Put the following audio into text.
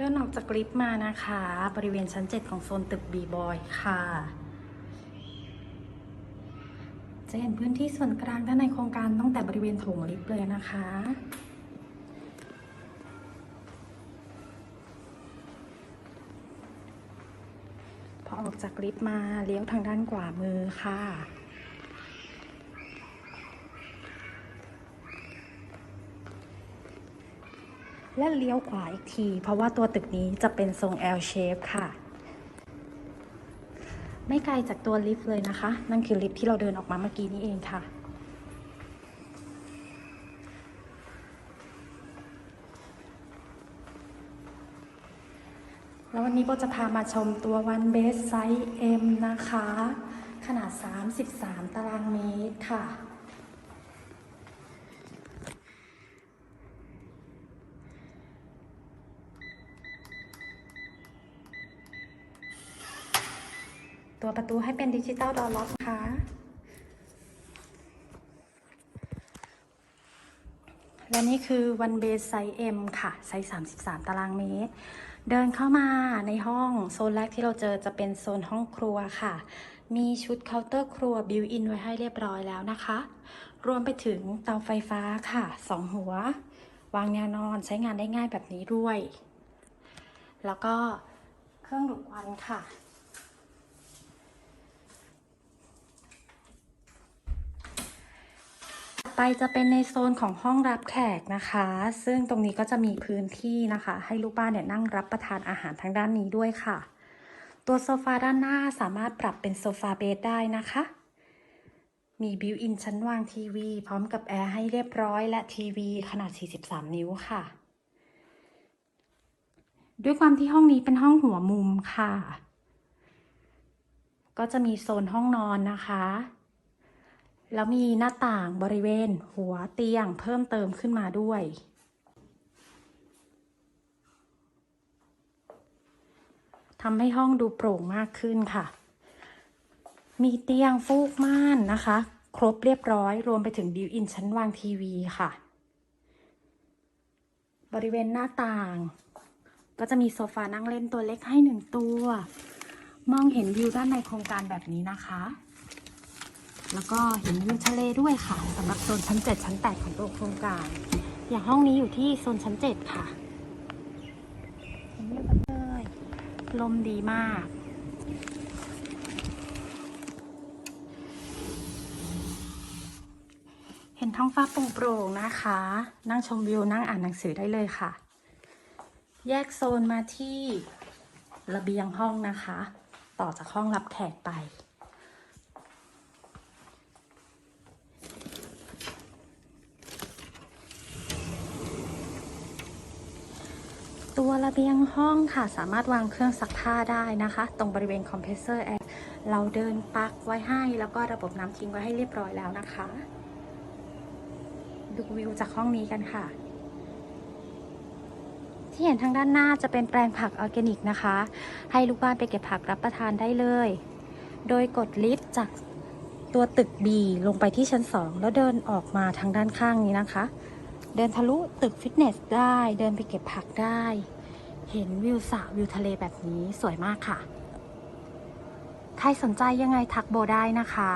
เดินออกจากลิฟต์มานะคะ บริเวณชั้น 7 ของโซนตึกบีบอยค่ะ จะเห็นพื้นที่ส่วนกลางด้านในโครงการตั้งแต่บริเวณโถงลิฟต์เลยนะคะพอออกจากลิฟต์มาเลี้ยวทางด้านขวามือค่ะ และเลี้ยวขวาอีกที เพราะว่าตัวตึกนี้จะเป็นทรง L shape ค่ะ ไม่ไกลจากตัวลิฟต์เลยนะคะ นั่นคือลิฟต์ที่เราเดินออกมาเมื่อกี้นี้เองค่ะ แล้ววันนี้โบจะพามาชมตัว One Base Size M นะคะ ขนาด 33 ตารางเมตรค่ะ ตัวประตูให้เป็นดิจิตอลดอล็อกค่ะและนี่คือ One Base Size M ค่ะ ไซส์ 33 ตารางเมตร เดินเข้ามาในห้องโซนแรกที่เราเจอจะเป็นโซนห้องครัวค่ะ มีชุดเคาน์เตอร์ครัวบิวอินไว้ให้เรียบร้อยแล้วนะคะ รวมไปถึงเตาไฟฟ้าค่ะ 2 หัว วางแนวนอนใช้งานได้ง่ายแบบนี้ด้วย แล้วก็เครื่องดูดควันค่ะ ไปจะเป็นในโซนของห้องรับแขกนะคะ ซึ่งตรงนี้ก็จะมีพื้นที่นะคะ ให้ลูกบ้านเนี่ยนั่งรับประทานอาหารทางด้านนี้ด้วยค่ะ ตัวโซฟาด้านหน้าสามารถปรับเป็นโซฟาเบดได้นะคะ มีบิวอินชั้นวางทีวี พร้อมกับแอร์ให้เรียบร้อยและทีวีขนาด 43 นิ้วค่ะ ด้วยความที่ห้องนี้เป็นห้องหัวมุมค่ะ ก็จะมีโซนห้องนอนนะคะ แล้วมีหน้าต่างบริเวณหัวเตียงเพิ่มเติมขึ้นมาด้วย ทำให้ห้องดูโปร่งมากขึ้นค่ะ มีเตียงฟูกม่านนะคะ ครบเรียบร้อยรวมไปถึงบิวอินชั้นวางทีวีค่ะ บริเวณหน้าต่าง ก็จะมีโซฟานั่งเล่นตัวเล็กให้หนึ่งตัว มองเห็นวิวด้านในโครงการแบบนี้นะคะ แล้วก็เห็นวิวทะเลด้วยค่ะสำหรับโซนชั้น 7 ชั้น 8 ของตัวโครงการ อย่างห้องนี้อยู่ที่โซนชั้น 7 ค่ะเห็นวิวกันเลยลมดีมากเห็นท้องฟ้าโปร่งๆนะคะ นั่งชมวิวนั่งอ่านหนังสือได้เลยค่ะ แยกโซนมาที่ระเบียงห้องนะคะ ต่อจากห้องรับแขกไป ตัวระเบียงห้องค่ะ สามารถวางเครื่องซักผ้าได้นะคะ ตรงบริเวณคอมเพรสเซอร์แอร์เราเดินปลั๊กไว้ให้ แล้วก็ระบบน้ำทิ้งไว้ให้เรียบร้อยแล้วนะคะ ดูวิวจากห้องนี้กันค่ะ ที่เห็นทางด้านหน้าจะเป็นแปลงผักออร์แกนิกนะคะ ให้ลูกบ้านไปเก็บผักรับประทานได้เลย โดยกดลิฟต์จากตัวตึก B ลงไปที่ชั้น 2 แล้วเดินออกมาทางด้านข้างนี้นะคะ เดินทะลุตึกฟิตเนสได้ เดินไปเก็บผักได้ เห็นวิวสระวิวทะเลแบบนี้สวยมากค่ะ ใครสนใจยังไงทักโบได้นะคะ